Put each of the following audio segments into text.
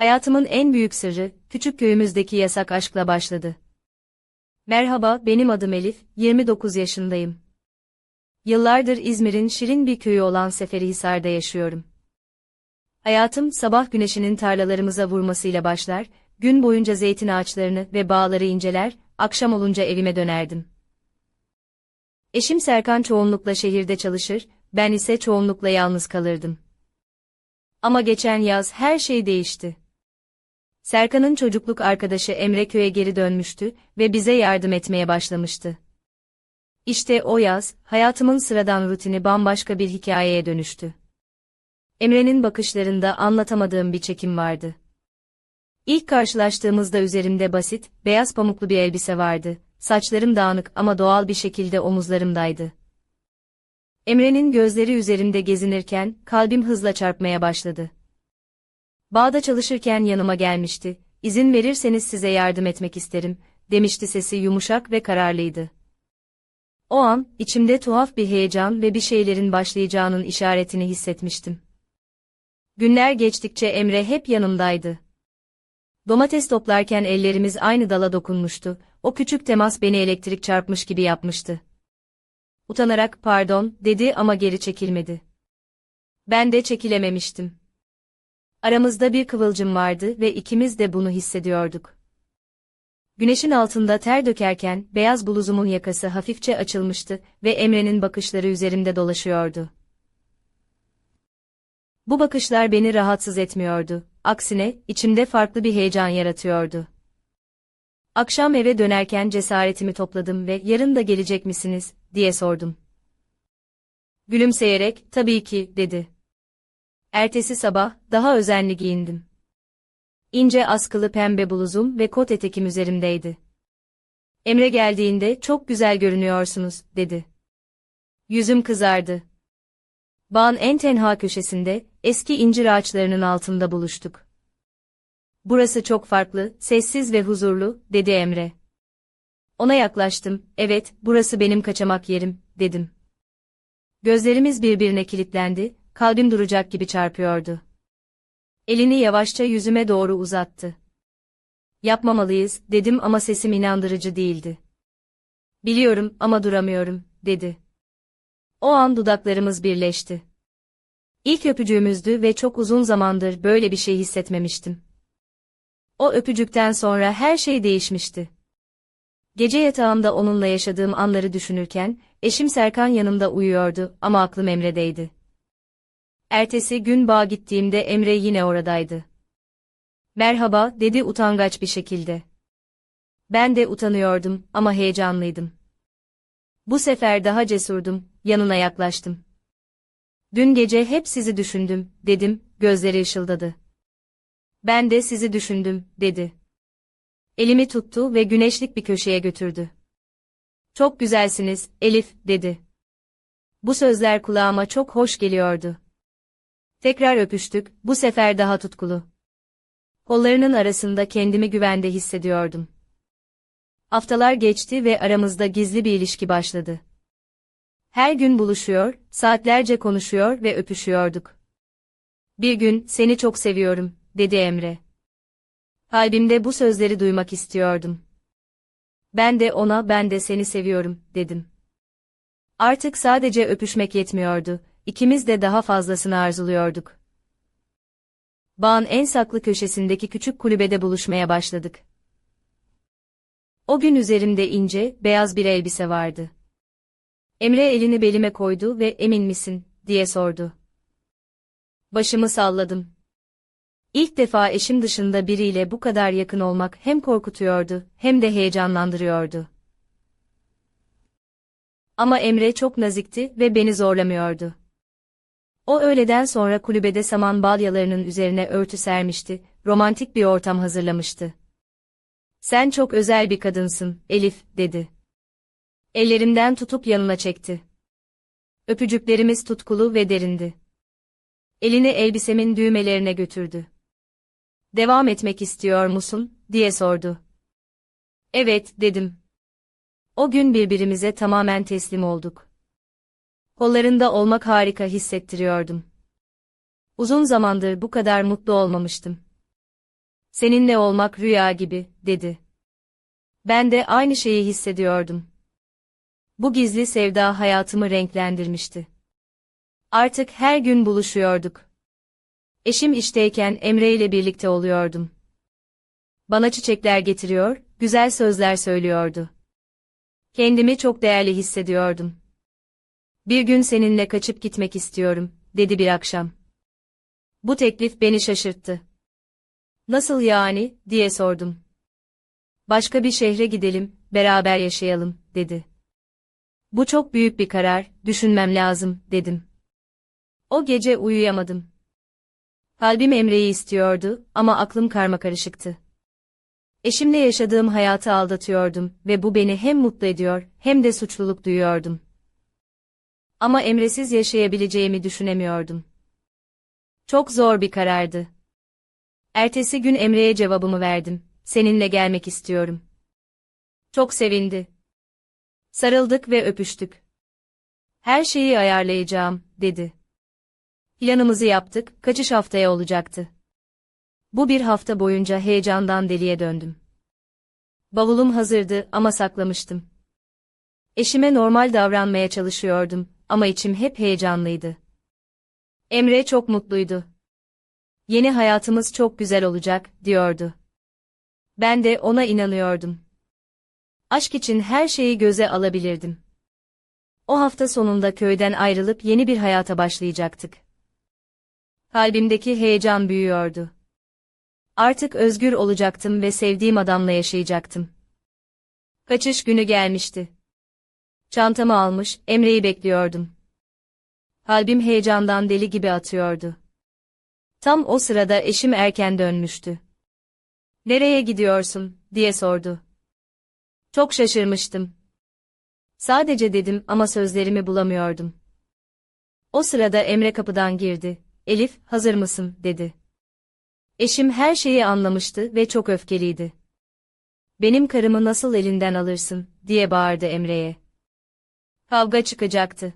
Hayatımın en büyük sırrı, küçük köyümüzdeki yasak aşkla başladı. Merhaba, benim adım Elif, 29 yaşındayım. Yıllardır İzmir'in şirin bir köyü olan Seferihisar'da yaşıyorum. Hayatım sabah güneşinin tarlalarımıza vurmasıyla başlar, gün boyunca zeytin ağaçlarını ve bağları inceler, akşam olunca evime dönerdim. Eşim Serkan çoğunlukla şehirde çalışır, ben ise çoğunlukla yalnız kalırdım. Ama geçen yaz her şey değişti. Serkan'ın çocukluk arkadaşı Emre köye geri dönmüştü ve bize yardım etmeye başlamıştı. İşte o yaz, hayatımın sıradan rutini bambaşka bir hikayeye dönüştü. Emre'nin bakışlarında anlatamadığım bir çekim vardı. İlk karşılaştığımızda üzerimde basit, beyaz pamuklu bir elbise vardı, saçlarım dağınık ama doğal bir şekilde omuzlarımdaydı. Emre'nin gözleri üzerimde gezinirken, kalbim hızla çarpmaya başladı. Bağda çalışırken yanıma gelmişti, izin verirseniz size yardım etmek isterim, demişti sesi yumuşak ve kararlıydı. O an, içimde tuhaf bir heyecan ve bir şeylerin başlayacağının işaretini hissetmiştim. Günler geçtikçe Emre hep yanımdaydı. Domates toplarken ellerimiz aynı dala dokunmuştu, o küçük temas beni elektrik çarpmış gibi yapmıştı. Utanarak pardon, dedi ama geri çekilmedi. Ben de çekilememiştim. Aramızda bir kıvılcım vardı ve ikimiz de bunu hissediyorduk. Güneşin altında ter dökerken beyaz bluzumun yakası hafifçe açılmıştı ve Emre'nin bakışları üzerimde dolaşıyordu. Bu bakışlar beni rahatsız etmiyordu. Aksine içimde farklı bir heyecan yaratıyordu. Akşam eve dönerken cesaretimi topladım ve yarın da gelecek misiniz diye sordum. Gülümseyerek tabii ki dedi. Ertesi sabah daha özenli giyindim. İnce askılı pembe bluzum ve kot etekim üzerimdeydi. Emre geldiğinde çok güzel görünüyorsunuz, dedi. Yüzüm kızardı. Bağın en tenha köşesinde, eski incir ağaçlarının altında buluştuk. Burası çok farklı, sessiz ve huzurlu, dedi Emre. Ona yaklaştım, evet, burası benim kaçamak yerim, dedim. Gözlerimiz birbirine kilitlendi, kalbim duracak gibi çarpıyordu. Elini yavaşça yüzüme doğru uzattı. Yapmamalıyız, dedim ama sesim inandırıcı değildi. Biliyorum ama duramıyorum, dedi. O an dudaklarımız birleşti. İlk öpücüğümüzdü ve çok uzun zamandır böyle bir şey hissetmemiştim. O öpücükten sonra her şey değişmişti. Gece yatağımda onunla yaşadığım anları düşünürken, eşim Serkan yanımda uyuyordu ama aklım Emre'deydi. Ertesi gün bağa gittiğimde Emre yine oradaydı. Merhaba, dedi utangaç bir şekilde. Ben de utanıyordum ama heyecanlıydım. Bu sefer daha cesurdum, yanına yaklaştım. Dün gece hep sizi düşündüm, dedim, gözleri ışıldadı. Ben de sizi düşündüm, dedi. Elimi tuttu ve güneşlik bir köşeye götürdü. Çok güzelsiniz, Elif, dedi. Bu sözler kulağıma çok hoş geliyordu. Tekrar öpüştük, bu sefer daha tutkulu. Kollarının arasında kendimi güvende hissediyordum. Haftalar geçti ve aramızda gizli bir ilişki başladı. Her gün buluşuyor, saatlerce konuşuyor ve öpüşüyorduk. Bir gün, seni çok seviyorum, dedi Emre. Kalbimde bu sözleri duymak istiyordum. Ben de ona ben de seni seviyorum, dedim. Artık sadece öpüşmek yetmiyordu, ikimiz de daha fazlasını arzuluyorduk. Bağın en saklı köşesindeki küçük kulübede buluşmaya başladık. O gün üzerimde ince, beyaz bir elbise vardı. Emre elini belime koydu ve emin misin, diye sordu. Başımı salladım. İlk defa eşim dışında biriyle bu kadar yakın olmak hem korkutuyordu, hem de heyecanlandırıyordu. Ama Emre çok nazikti ve beni zorlamıyordu. O öğleden sonra kulübede saman balyalarının üzerine örtü sermişti, romantik bir ortam hazırlamıştı. Sen çok özel bir kadınsın, Elif, dedi. Ellerimden tutup yanına çekti. Öpücüklerimiz tutkulu ve derindi. Elini elbisemin düğmelerine götürdü. Devam etmek istiyor musun, diye sordu. Evet, dedim. O gün birbirimize tamamen teslim olduk. Kollarında olmak harika hissettiriyordum. Uzun zamandır bu kadar mutlu olmamıştım. Seninle olmak rüya gibi, dedi. Ben de aynı şeyi hissediyordum. Bu gizli sevda hayatımı renklendirmişti. Artık her gün buluşuyorduk. Eşim işteyken Emre ile birlikte oluyordum. Bana çiçekler getiriyor, güzel sözler söylüyordu. Kendimi çok değerli hissediyordum. Bir gün seninle kaçıp gitmek istiyorum, dedi bir akşam. Bu teklif beni şaşırttı. Nasıl yani, diye sordum. Başka bir şehre gidelim, beraber yaşayalım, dedi. Bu çok büyük bir karar, düşünmem lazım, dedim. O gece uyuyamadım. Kalbim Emre'yi istiyordu ama aklım karmakarışıktı. Eşimle yaşadığım hayatı aldatıyordum ve bu beni hem mutlu ediyor hem de suçluluk duyuyordum. Ama Emre'siz yaşayabileceğimi düşünemiyordum. Çok zor bir karardı. Ertesi gün Emre'ye cevabımı verdim. Seninle gelmek istiyorum. Çok sevindi. Sarıldık ve öpüştük. Her şeyi ayarlayacağım, dedi. Planımızı yaptık, kaçış haftaya olacaktı. Bu bir hafta boyunca heyecandan deliye döndüm. Bavulum hazırdı ama saklamıştım. Eşime normal davranmaya çalışıyordum ama içim hep heyecanlıydı. Emre çok mutluydu. Yeni hayatımız çok güzel olacak, diyordu. Ben de ona inanıyordum. Aşk için her şeyi göze alabilirdim. O hafta sonunda köyden ayrılıp yeni bir hayata başlayacaktık. Kalbimdeki heyecan büyüyordu. Artık özgür olacaktım ve sevdiğim adamla yaşayacaktım. Kaçış günü gelmişti. Çantamı almış, Emre'yi bekliyordum. Kalbim heyecandan deli gibi atıyordu. Tam o sırada eşim erken dönmüştü. Nereye gidiyorsun, diye sordu. Çok şaşırmıştım. Sadece dedim ama sözlerimi bulamıyordum. O sırada Emre kapıdan girdi. Elif, hazır mısın, dedi. Eşim her şeyi anlamıştı ve çok öfkeliydi. Benim karımı nasıl elinden alırsın, diye bağırdı Emre'ye. Kavga çıkacaktı.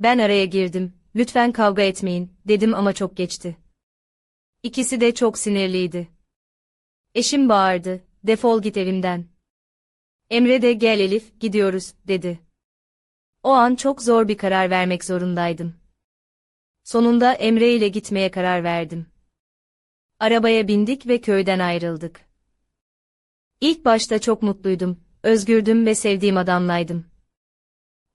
Ben araya girdim, lütfen kavga etmeyin, dedim ama çok geçti. İkisi de çok sinirliydi. Eşim bağırdı, defol git evimden. Emre de gel Elif, gidiyoruz, dedi. O an çok zor bir karar vermek zorundaydım. Sonunda Emre ile gitmeye karar verdim. Arabaya bindik ve köyden ayrıldık. İlk başta çok mutluydum, özgürdüm ve sevdiğim adamlaydım.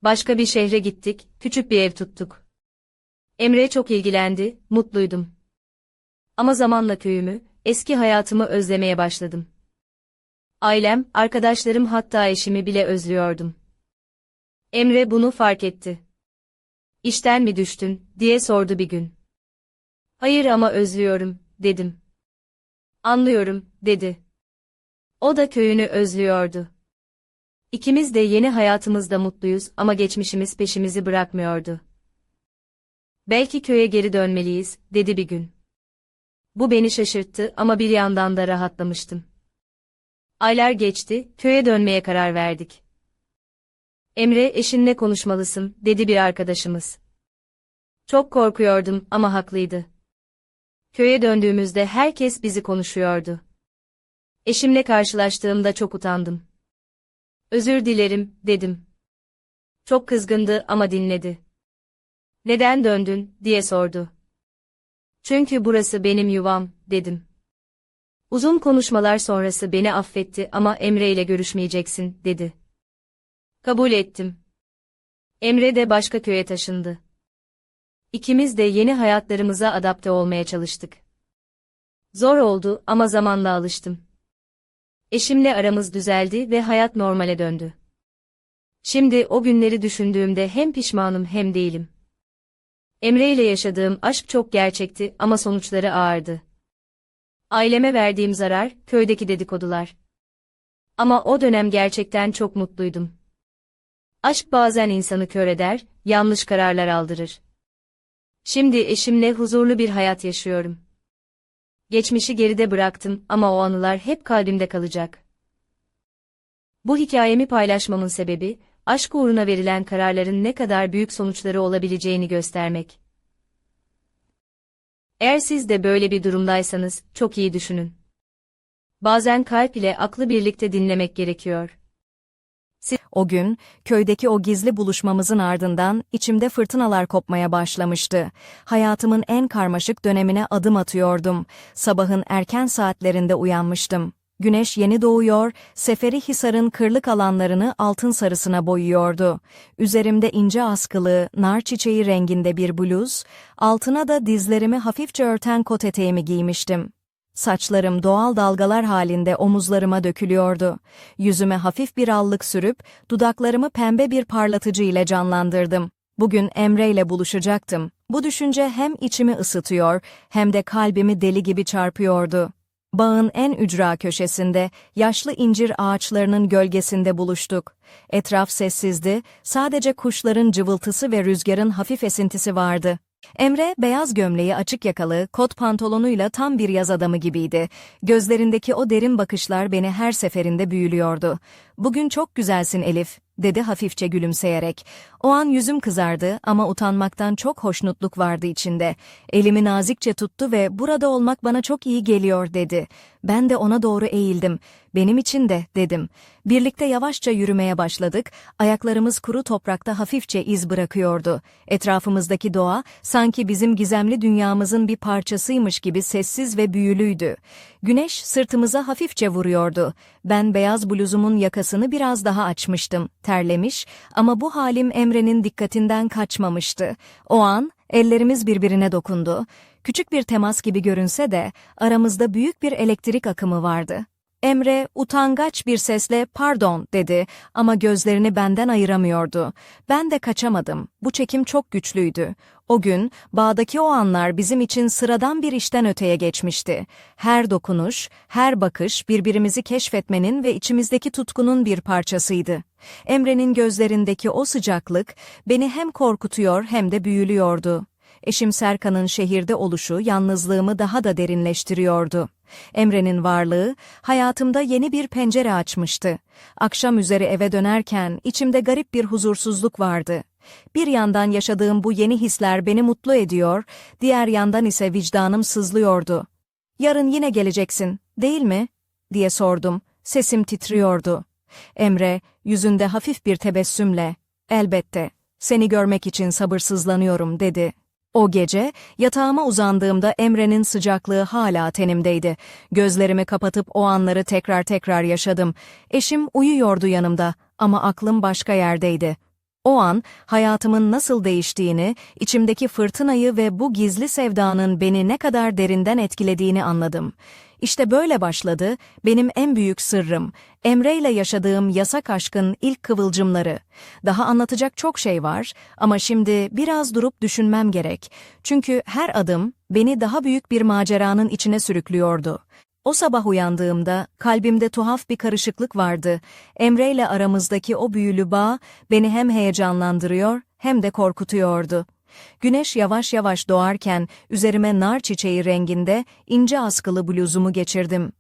Başka bir şehre gittik, küçük bir ev tuttuk. Emre çok ilgilendi, mutluydum. Ama zamanla köyümü, eski hayatımı özlemeye başladım. Ailem, arkadaşlarım hatta eşimi bile özlüyordum. Emre bunu fark etti. İşten mi düştün, diye sordu bir gün. Hayır ama özlüyorum, dedim. Anlıyorum, dedi. O da köyünü özlüyordu. İkimiz de yeni hayatımızda mutluyuz ama geçmişimiz peşimizi bırakmıyordu. Belki köye geri dönmeliyiz, dedi bir gün. Bu beni şaşırttı ama bir yandan da rahatlamıştım. Aylar geçti, köye dönmeye karar verdik. Emre, eşinle konuşmalısın, dedi bir arkadaşımız. Çok korkuyordum ama haklıydı. Köye döndüğümüzde herkes bizi konuşuyordu. Eşimle karşılaştığımda çok utandım. Özür dilerim, dedim. Çok kızgındı ama dinledi. Neden döndün, diye sordu. Çünkü burası benim yuvam, dedim. Uzun konuşmalar sonrası beni affetti ama Emre ile görüşmeyeceksin, dedi. Kabul ettim. Emre de başka köye taşındı. İkimiz de yeni hayatlarımıza adapte olmaya çalıştık. Zor oldu ama zamanla alıştım. Eşimle aramız düzeldi ve hayat normale döndü. Şimdi o günleri düşündüğümde hem pişmanım hem değilim. Emre ile yaşadığım aşk çok gerçekti ama sonuçları ağırdı. Aileme verdiğim zarar, köydeki dedikodular. Ama o dönem gerçekten çok mutluydum. Aşk bazen insanı kör eder, yanlış kararlar aldırır. Şimdi eşimle huzurlu bir hayat yaşıyorum. Geçmişi geride bıraktım ama o anılar hep kalbimde kalacak. Bu hikayemi paylaşmamın sebebi, aşk uğruna verilen kararların ne kadar büyük sonuçları olabileceğini göstermek. Eğer siz de böyle bir durumdaysanız, çok iyi düşünün. Bazen kalp ile aklı birlikte dinlemek gerekiyor. O gün, köydeki o gizli buluşmamızın ardından içimde fırtınalar kopmaya başlamıştı. Hayatımın en karmaşık dönemine adım atıyordum. Sabahın erken saatlerinde uyanmıştım. Güneş yeni doğuyor, Seferi Hisar'ın kırlık alanlarını altın sarısına boyuyordu. Üzerimde ince askılı, nar çiçeği renginde bir bluz, altına da dizlerimi hafifçe örten kot eteğimi giymiştim. Saçlarım doğal dalgalar halinde omuzlarıma dökülüyordu. Yüzüme hafif bir allık sürüp, dudaklarımı pembe bir parlatıcı ile canlandırdım. Bugün Emre ile buluşacaktım. Bu düşünce hem içimi ısıtıyor, hem de kalbimi deli gibi çarpıyordu. Bağın en ücra köşesinde, yaşlı incir ağaçlarının gölgesinde buluştuk. Etraf sessizdi, sadece kuşların cıvıltısı ve rüzgarın hafif esintisi vardı. Emre, beyaz gömleği açık yakalı, kot pantolonuyla tam bir yaz adamı gibiydi. Gözlerindeki o derin bakışlar beni her seferinde büyülüyordu. Bugün çok güzelsin Elif, dedi hafifçe gülümseyerek. O an yüzüm kızardı ama utanmaktan çok hoşnutluk vardı içinde. Elimi nazikçe tuttu ve burada olmak bana çok iyi geliyor dedi. Ben de ona doğru eğildim. Benim için de dedim. Birlikte yavaşça yürümeye başladık. Ayaklarımız kuru toprakta hafifçe iz bırakıyordu. Etrafımızdaki doğa sanki bizim gizemli dünyamızın bir parçasıymış gibi sessiz ve büyülüydü. Güneş sırtımıza hafifçe vuruyordu. Ben beyaz bluzumun yakasını biraz daha açmıştım, terlemiş ama bu halim Emre'nin dikkatinden kaçmamıştı. O an ellerimiz birbirine dokundu. Küçük bir temas gibi görünse de aramızda büyük bir elektrik akımı vardı. Emre utangaç bir sesle pardon dedi ama gözlerini benden ayıramıyordu. Ben de kaçamadım. Bu çekim çok güçlüydü. O gün bağdaki o anlar bizim için sıradan bir işten öteye geçmişti. Her dokunuş, her bakış birbirimizi keşfetmenin ve içimizdeki tutkunun bir parçasıydı. Emre'nin gözlerindeki o sıcaklık beni hem korkutuyor hem de büyülüyordu. Eşim Serkan'ın şehirde oluşu yalnızlığımı daha da derinleştiriyordu. Emre'nin varlığı hayatımda yeni bir pencere açmıştı. Akşam üzeri eve dönerken içimde garip bir huzursuzluk vardı. Bir yandan yaşadığım bu yeni hisler beni mutlu ediyor, diğer yandan ise vicdanım sızlıyordu. Yarın yine geleceksin, değil mi? diye sordum. Sesim titriyordu. Emre, yüzünde hafif bir tebessümle, elbette, seni görmek için sabırsızlanıyorum dedi. O gece yatağıma uzandığımda Emre'nin sıcaklığı hala tenimdeydi. Gözlerimi kapatıp o anları tekrar tekrar yaşadım. Eşim uyuyordu yanımda ama aklım başka yerdeydi. O an hayatımın nasıl değiştiğini, içimdeki fırtınayı ve bu gizli sevdanın beni ne kadar derinden etkilediğini anladım. İşte böyle başladı benim en büyük sırrım, Emre ile yaşadığım yasak aşkın ilk kıvılcımları. Daha anlatacak çok şey var ama şimdi biraz durup düşünmem gerek. Çünkü her adım beni daha büyük bir maceranın içine sürüklüyordu. O sabah uyandığımda kalbimde tuhaf bir karışıklık vardı. Emre ile aramızdaki o büyülü bağ beni hem heyecanlandırıyor hem de korkutuyordu. Güneş yavaş yavaş doğarken üzerime nar çiçeği renginde ince askılı bluzumu geçirdim.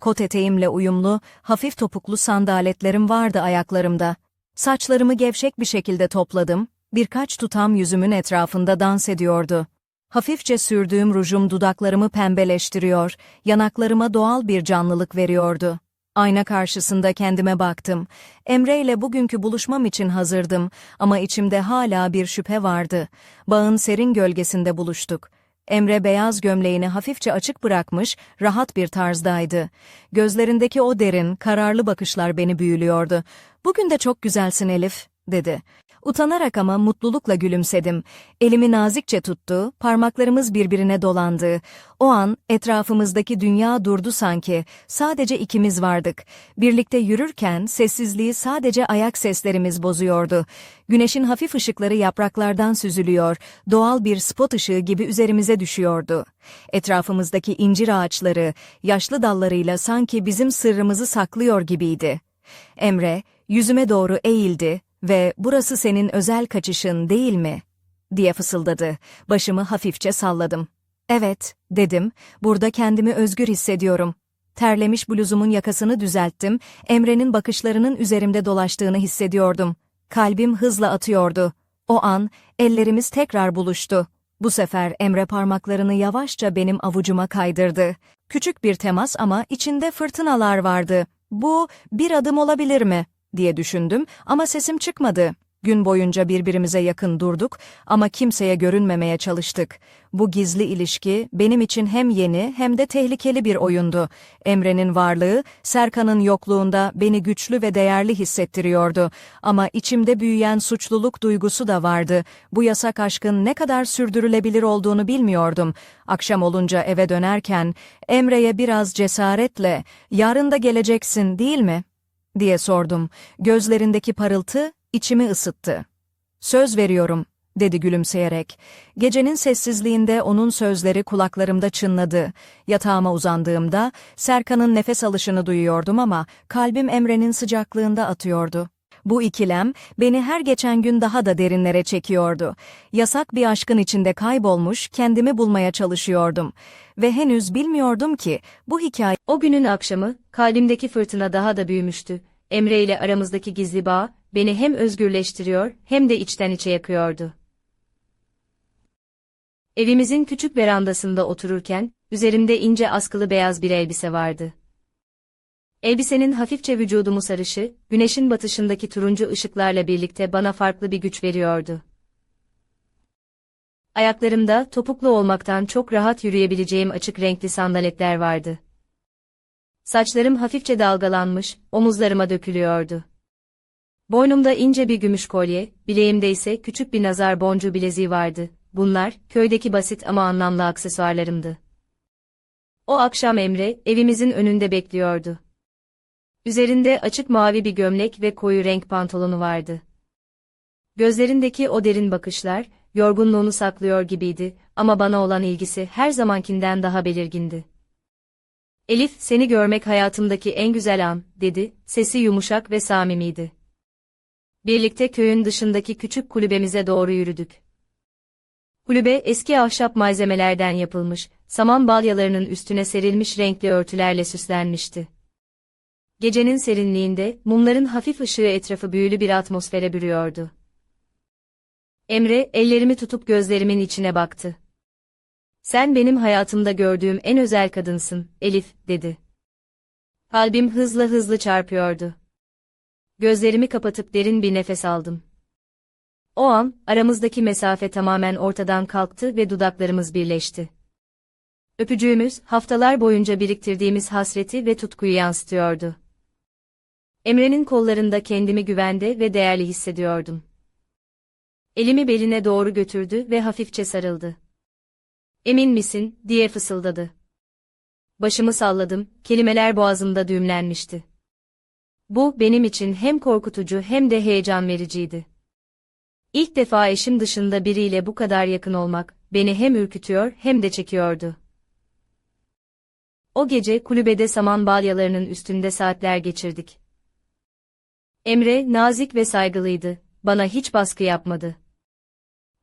Kot eteğimle uyumlu, hafif topuklu sandaletlerim vardı ayaklarımda. Saçlarımı gevşek bir şekilde topladım, birkaç tutam yüzümün etrafında dans ediyordu. Hafifçe sürdüğüm rujum dudaklarımı pembeleştiriyor, yanaklarıma doğal bir canlılık veriyordu. Ayna karşısında kendime baktım. Emre ile bugünkü buluşmam için hazırdım ama içimde hala bir şüphe vardı. Bağın serin gölgesinde buluştuk. Emre beyaz gömleğini hafifçe açık bırakmış, rahat bir tarzdaydı. Gözlerindeki o derin, kararlı bakışlar beni büyülüyordu. Bugün de çok güzelsin Elif, dedi. Utanarak ama mutlulukla gülümsedim. Elimi nazikçe tuttu, parmaklarımız birbirine dolandı. O an etrafımızdaki dünya durdu sanki. Sadece ikimiz vardık. Birlikte yürürken sessizliği sadece ayak seslerimiz bozuyordu. Güneşin hafif ışıkları yapraklardan süzülüyor, doğal bir spot ışığı gibi üzerimize düşüyordu. Etrafımızdaki incir ağaçları, yaşlı dallarıyla sanki bizim sırrımızı saklıyor gibiydi. Emre, yüzüme doğru eğildi, ve burası senin özel kaçışın değil mi? diye fısıldadı. Başımı hafifçe salladım. Evet, dedim. Burada kendimi özgür hissediyorum. Terlemiş bluzumun yakasını düzelttim. Emre'nin bakışlarının üzerimde dolaştığını hissediyordum. Kalbim hızla atıyordu. O an ellerimiz tekrar buluştu. Bu sefer Emre parmaklarını yavaşça benim avucuma kaydırdı. Küçük bir temas ama içinde fırtınalar vardı. Bu bir adım olabilir mi diye düşündüm ama sesim çıkmadı. Gün boyunca birbirimize yakın durduk ama kimseye görünmemeye çalıştık. Bu gizli ilişki benim için hem yeni hem de tehlikeli bir oyundu. Emre'nin varlığı, Serkan'ın yokluğunda beni güçlü ve değerli hissettiriyordu. Ama içimde büyüyen suçluluk duygusu da vardı. Bu yasak aşkın ne kadar sürdürülebilir olduğunu bilmiyordum. Akşam olunca eve dönerken Emre'ye biraz cesaretle "Yarın da geleceksin, değil mi?" Diye sordum. Gözlerindeki parıltı içimi ısıttı. Söz veriyorum, dedi gülümseyerek. Gecenin sessizliğinde onun sözleri kulaklarımda çınladı. Yatağıma uzandığımda Serkan'ın nefes alışını duyuyordum ama kalbim Emre'nin sıcaklığında atıyordu. Bu ikilem beni her geçen gün daha da derinlere çekiyordu. Yasak bir aşkın içinde kaybolmuş, kendimi bulmaya çalışıyordum. Ve henüz bilmiyordum ki bu hikaye O günün akşamı, kalbimdeki fırtına daha da büyümüştü. Emre ile aramızdaki gizli bağ, beni hem özgürleştiriyor, hem de içten içe yakıyordu. Evimizin küçük verandasında otururken, üzerimde ince askılı beyaz bir elbise vardı. Elbisenin hafifçe vücudumu sarışı, güneşin batışındaki turuncu ışıklarla birlikte bana farklı bir güç veriyordu. Ayaklarımda topuklu olmaktan çok rahat yürüyebileceğim açık renkli sandaletler vardı. Saçlarım hafifçe dalgalanmış, omuzlarıma dökülüyordu. Boynumda ince bir gümüş kolye, bileğimde ise küçük bir nazar boncuğu bileziği vardı. Bunlar, köydeki basit ama anlamlı aksesuarlarımdı. O akşam Emre, evimizin önünde bekliyordu. Üzerinde açık mavi bir gömlek ve koyu renk pantolonu vardı. Gözlerindeki o derin bakışlar, yorgunluğunu saklıyor gibiydi ama bana olan ilgisi her zamankinden daha belirgindi. Elif, seni görmek hayatımdaki en güzel an, dedi, sesi yumuşak ve samimiydi. Birlikte köyün dışındaki küçük kulübemize doğru yürüdük. Kulübe eski ahşap malzemelerden yapılmış, saman balyalarının üstüne serilmiş renkli örtülerle süslenmişti. Gecenin serinliğinde mumların hafif ışığı etrafı büyülü bir atmosfere bürüyordu. Emre, ellerimi tutup gözlerimin içine baktı. Sen benim hayatımda gördüğüm en özel kadınsın, Elif, dedi. Kalbim hızla hızlı çarpıyordu. Gözlerimi kapatıp derin bir nefes aldım. O an, aramızdaki mesafe tamamen ortadan kalktı ve dudaklarımız birleşti. Öpücüğümüz, haftalar boyunca biriktirdiğimiz hasreti ve tutkuyu yansıtıyordu. Emre'nin kollarında kendimi güvende ve değerli hissediyordum. Elimi beline doğru götürdü ve hafifçe sarıldı. Emin misin, diye fısıldadı. Başımı salladım, kelimeler boğazımda düğümlenmişti. Bu, benim için hem korkutucu hem de heyecan vericiydi. İlk defa eşim dışında biriyle bu kadar yakın olmak, beni hem ürkütüyor hem de çekiyordu. O gece kulübede saman balyalarının üstünde saatler geçirdik. Emre, nazik ve saygılıydı, bana hiç baskı yapmadı.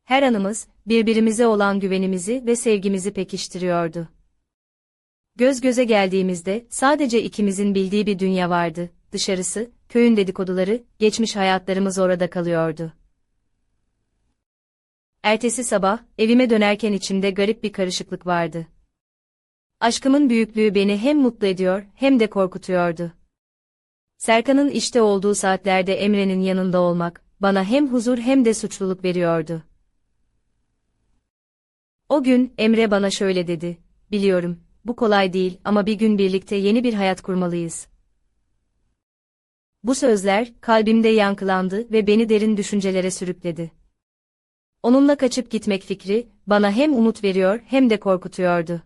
Her anımız, birbirimize olan güvenimizi ve sevgimizi pekiştiriyordu. Göz göze geldiğimizde, sadece ikimizin bildiği bir dünya vardı, dışarısı, köyün dedikoduları, geçmiş hayatlarımız orada kalıyordu. Ertesi sabah, evime dönerken içimde garip bir karışıklık vardı. Aşkımın büyüklüğü beni hem mutlu ediyor, hem de korkutuyordu. Serkan'ın işte olduğu saatlerde Emre'nin yanında olmak, bana hem huzur hem de suçluluk veriyordu. O gün Emre bana şöyle dedi, biliyorum, bu kolay değil ama bir gün birlikte yeni bir hayat kurmalıyız. Bu sözler kalbimde yankılandı ve beni derin düşüncelere sürükledi. Onunla kaçıp gitmek fikri bana hem umut veriyor hem de korkutuyordu.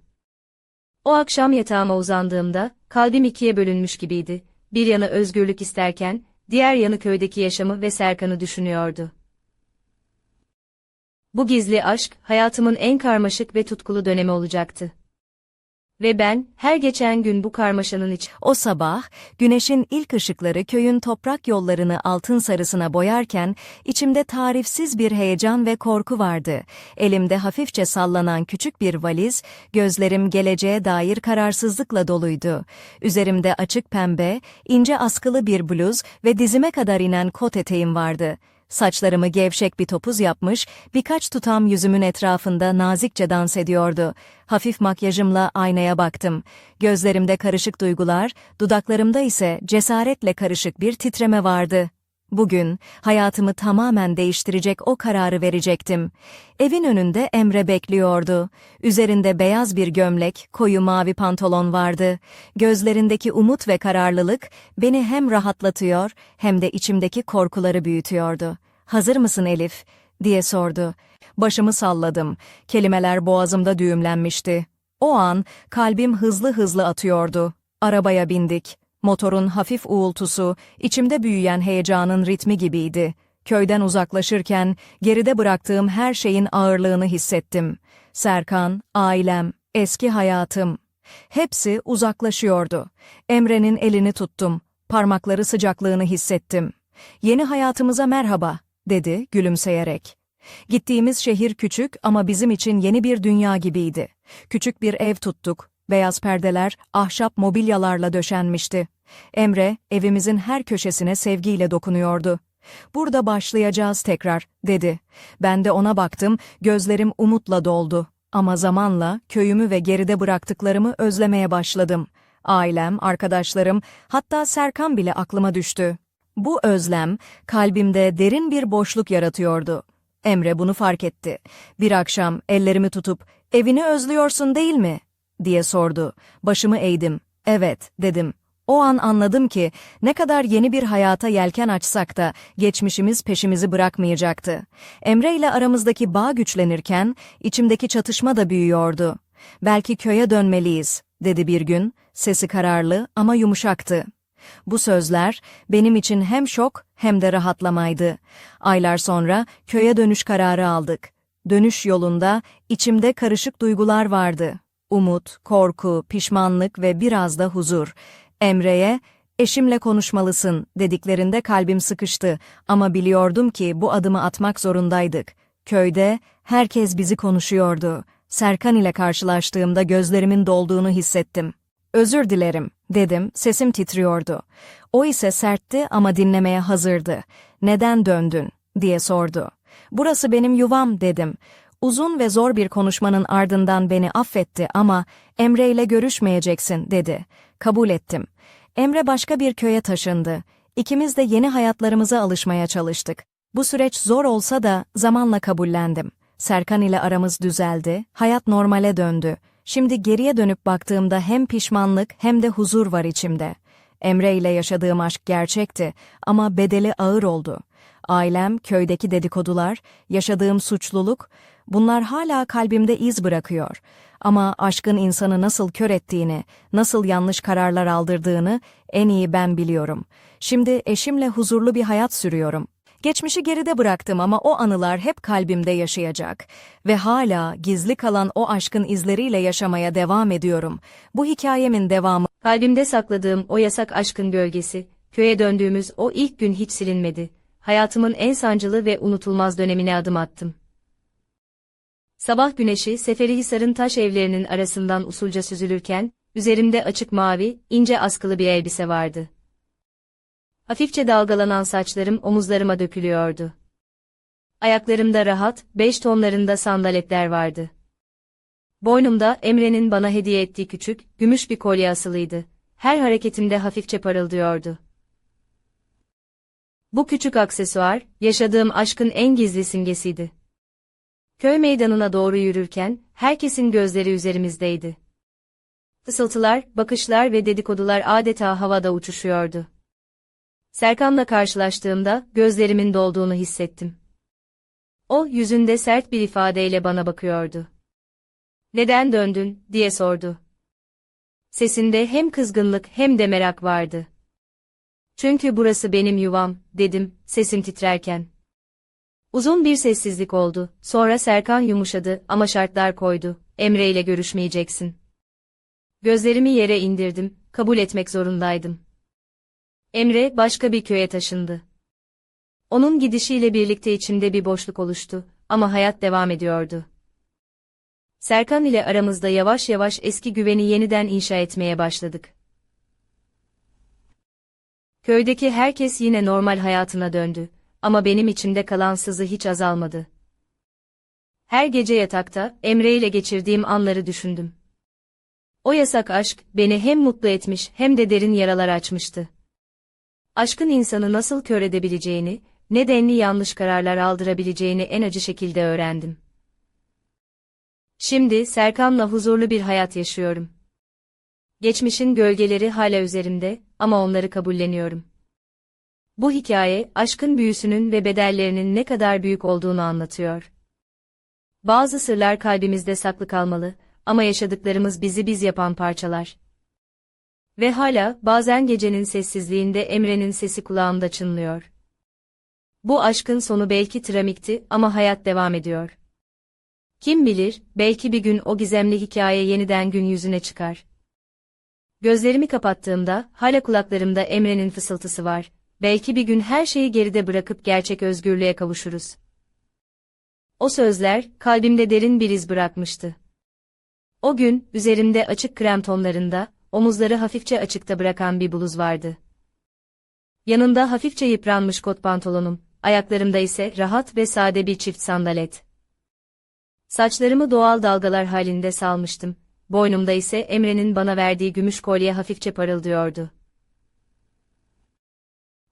O akşam yatağıma uzandığımda kalbim ikiye bölünmüş gibiydi. Bir yanı özgürlük isterken diğer yanı köydeki yaşamı ve Serkan'ı düşünüyordu. Bu gizli aşk hayatımın en karmaşık ve tutkulu dönemi olacaktı. Ve ben, her geçen gün bu karmaşanın iç... O sabah, güneşin ilk ışıkları köyün toprak yollarını altın sarısına boyarken, içimde tarifsiz bir heyecan ve korku vardı. Elimde hafifçe sallanan küçük bir valiz, gözlerim geleceğe dair kararsızlıkla doluydu. Üzerimde açık pembe, ince askılı bir bluz ve dizime kadar inen kot eteğim vardı. Saçlarımı gevşek bir topuz yapmış, birkaç tutam yüzümün etrafında nazikçe dans ediyordu. Hafif makyajımla aynaya baktım. Gözlerimde karışık duygular, dudaklarımda ise cesaretle karışık bir titreme vardı. Bugün hayatımı tamamen değiştirecek o kararı verecektim. Evin önünde Emre bekliyordu. Üzerinde beyaz bir gömlek, koyu mavi pantolon vardı. Gözlerindeki umut ve kararlılık beni hem rahatlatıyor hem de içimdeki korkuları büyütüyordu. "Hazır mısın Elif?" diye sordu. Başımı salladım. Kelimeler boğazımda düğümlenmişti. O an kalbim hızlı hızlı atıyordu. Arabaya bindik. Motorun hafif uğultusu, içimde büyüyen heyecanın ritmi gibiydi. Köyden uzaklaşırken geride bıraktığım her şeyin ağırlığını hissettim. Serkan, ailem, eski hayatım. Hepsi uzaklaşıyordu. Emre'nin elini tuttum. Parmakları sıcaklığını hissettim. Yeni hayatımıza merhaba, dedi gülümseyerek. Gittiğimiz şehir küçük ama bizim için yeni bir dünya gibiydi. Küçük bir ev tuttuk. Beyaz perdeler, ahşap mobilyalarla döşenmişti. Emre, evimizin her köşesine sevgiyle dokunuyordu. Burada başlayacağız tekrar, dedi. Ben de ona baktım, gözlerim umutla doldu. Ama zamanla köyümü ve geride bıraktıklarımı özlemeye başladım. Ailem, arkadaşlarım, hatta Serkan bile aklıma düştü. Bu özlem, kalbimde derin bir boşluk yaratıyordu. Emre bunu fark etti. Bir akşam ellerimi tutup, evini özlüyorsun değil mi? Diye sordu. Başımı eğdim. Evet, dedim. O an anladım ki ne kadar yeni bir hayata yelken açsak da geçmişimiz peşimizi bırakmayacaktı. Emre ile aramızdaki bağ güçlenirken içimdeki çatışma da büyüyordu. Belki köye dönmeliyiz, dedi bir gün, sesi kararlı ama yumuşaktı. Bu sözler benim için hem şok hem de rahatlamaydı. Aylar sonra köye dönüş kararı aldık. Dönüş yolunda içimde karışık duygular vardı. Umut, korku, pişmanlık ve biraz da huzur. Emre'ye, eşimle konuşmalısın dediklerinde kalbim sıkıştı ama biliyordum ki bu adımı atmak zorundaydık. Köyde herkes bizi konuşuyordu. Serkan ile karşılaştığımda gözlerimin dolduğunu hissettim. Özür dilerim, dedim, sesim titriyordu. O ise sertti ama dinlemeye hazırdı. Neden döndün, diye sordu. Burası benim yuvam, dedim. Uzun ve zor bir konuşmanın ardından beni affetti ama Emre ile görüşmeyeceksin, dedi. Kabul ettim. Emre başka bir köye taşındı. İkimiz de yeni hayatlarımıza alışmaya çalıştık. Bu süreç zor olsa da zamanla kabullendim. Serkan ile aramız düzeldi, hayat normale döndü. Şimdi geriye dönüp baktığımda hem pişmanlık hem de huzur var içimde. Emre ile yaşadığım aşk gerçekti ama bedeli ağır oldu. Ailem, köydeki dedikodular, yaşadığım suçluluk, bunlar hala kalbimde iz bırakıyor. Ama aşkın insanı nasıl kör ettiğini, nasıl yanlış kararlar aldırdığını en iyi ben biliyorum. Şimdi eşimle huzurlu bir hayat sürüyorum. Geçmişi geride bıraktım ama o anılar hep kalbimde yaşayacak. Ve hala gizli kalan o aşkın izleriyle yaşamaya devam ediyorum. Bu hikayemin devamı Kalbimde sakladığım o yasak aşkın gölgesi, köye döndüğümüz o ilk gün hiç silinmedi. Hayatımın en sancılı ve unutulmaz dönemine adım attım. Sabah güneşi Seferihisar'ın taş evlerinin arasından usulca süzülürken, üzerimde açık mavi, ince askılı bir elbise vardı. Hafifçe dalgalanan saçlarım omuzlarıma dökülüyordu. Ayaklarımda rahat, beş tonlarında sandaletler vardı. Boynumda Emre'nin bana hediye ettiği küçük, gümüş bir kolye asılıydı. Her hareketimde hafifçe parıldıyordu. Bu küçük aksesuar, yaşadığım aşkın en gizli simgesiydi. Köy meydanına doğru yürürken, herkesin gözleri üzerimizdeydi. Fısıltılar, bakışlar ve dedikodular adeta havada uçuşuyordu. Serkan'la karşılaştığımda gözlerimin dolduğunu hissettim. O yüzünde sert bir ifadeyle bana bakıyordu. Neden döndün, diye sordu. Sesinde hem kızgınlık hem de merak vardı. Çünkü burası benim yuvam, dedim, sesim titrerken. Uzun bir sessizlik oldu, sonra Serkan yumuşadı ama şartlar koydu, Emre ile görüşmeyeceksin. Gözlerimi yere indirdim, kabul etmek zorundaydım. Emre başka bir köye taşındı. Onun gidişiyle birlikte içimde bir boşluk oluştu ama hayat devam ediyordu. Serkan ile aramızda yavaş yavaş eski güveni yeniden inşa etmeye başladık. Köydeki herkes yine normal hayatına döndü. Ama benim içimde kalan sızı hiç azalmadı. Her gece yatakta Emre ile geçirdiğim anları düşündüm. O yasak aşk beni hem mutlu etmiş hem de derin yaralar açmıştı. Aşkın insanı nasıl kör edebileceğini, nedenli yanlış kararlar aldırabileceğini en acı şekilde öğrendim. Şimdi Serkan'la huzurlu bir hayat yaşıyorum. Geçmişin gölgeleri hala üzerimde ama onları kabulleniyorum. Bu hikaye, aşkın büyüsünün ve bedellerinin ne kadar büyük olduğunu anlatıyor. Bazı sırlar kalbimizde saklı kalmalı ama yaşadıklarımız bizi biz yapan parçalar. Ve hala, bazen gecenin sessizliğinde Emre'nin sesi kulağımda çınlıyor. Bu aşkın sonu belki tramikti ama hayat devam ediyor. Kim bilir, belki bir gün o gizemli hikaye yeniden gün yüzüne çıkar. Gözlerimi kapattığımda, hala kulaklarımda Emre'nin fısıltısı var. Belki bir gün her şeyi geride bırakıp gerçek özgürlüğe kavuşuruz. O sözler, kalbimde derin bir iz bırakmıştı. O gün, üzerimde açık krem tonlarında, omuzları hafifçe açıkta bırakan bir bluz vardı. Yanında hafifçe yıpranmış kot pantolonum, ayaklarımda ise rahat ve sade bir çift sandalet. Saçlarımı doğal dalgalar halinde salmıştım, boynumda ise Emre'nin bana verdiği gümüş kolye hafifçe parıldıyordu.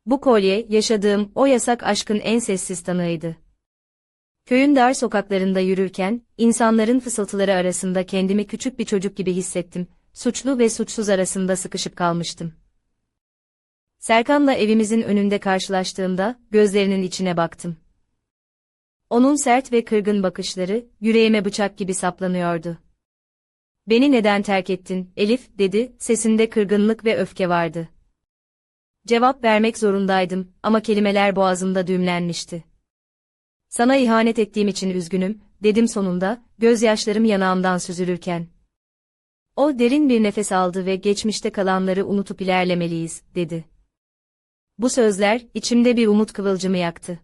Bu kolye, yaşadığım o yasak aşkın en sessiz tanığıydı. Köyün dar sokaklarında yürürken, insanların fısıltıları arasında kendimi küçük bir çocuk gibi hissettim, suçlu ve suçsuz arasında sıkışıp kalmıştım. Serkan'la evimizin önünde karşılaştığımda, gözlerinin içine baktım. Onun sert ve kırgın bakışları, yüreğime bıçak gibi saplanıyordu. Beni neden terk ettin, Elif, dedi, sesinde kırgınlık ve öfke vardı. Cevap vermek zorundaydım ama kelimeler boğazımda düğümlenmişti. Sana ihanet ettiğim için üzgünüm, dedim sonunda, gözyaşlarım yanağımdan süzülürken. O derin bir nefes aldı ve geçmişte kalanları unutup ilerlemeliyiz, dedi. Bu sözler, içimde bir umut kıvılcımı yaktı.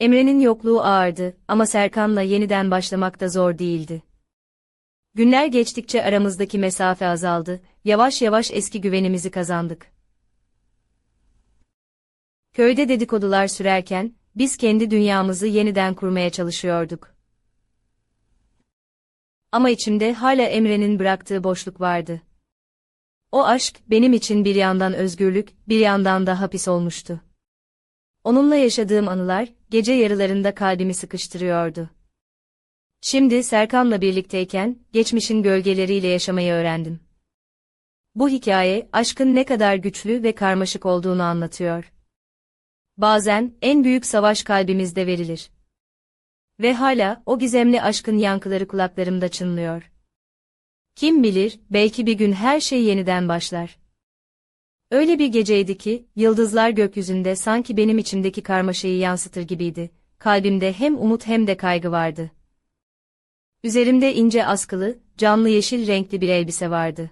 Emre'nin yokluğu ağırdı ama Serkan'la yeniden başlamak da zor değildi. Günler geçtikçe aramızdaki mesafe azaldı, yavaş yavaş eski güvenimizi kazandık. Köyde dedikodular sürerken, biz kendi dünyamızı yeniden kurmaya çalışıyorduk. Ama içimde hala Emre'nin bıraktığı boşluk vardı. O aşk, benim için bir yandan özgürlük, bir yandan da hapis olmuştu. Onunla yaşadığım anılar, gece yarılarında kalbimi sıkıştırıyordu. Şimdi Serkan'la birlikteyken, geçmişin gölgeleriyle yaşamayı öğrendim. Bu hikaye, aşkın ne kadar güçlü ve karmaşık olduğunu anlatıyor. Bazen, en büyük savaş kalbimizde verilir. Ve hala, o gizemli aşkın yankıları kulaklarımda çınlıyor. Kim bilir, belki bir gün her şey yeniden başlar. Öyle bir geceydi ki, yıldızlar gökyüzünde sanki benim içimdeki karmaşayı yansıtır gibiydi. Kalbimde hem umut hem de kaygı vardı. Üzerimde ince askılı, canlı yeşil renkli bir elbise vardı.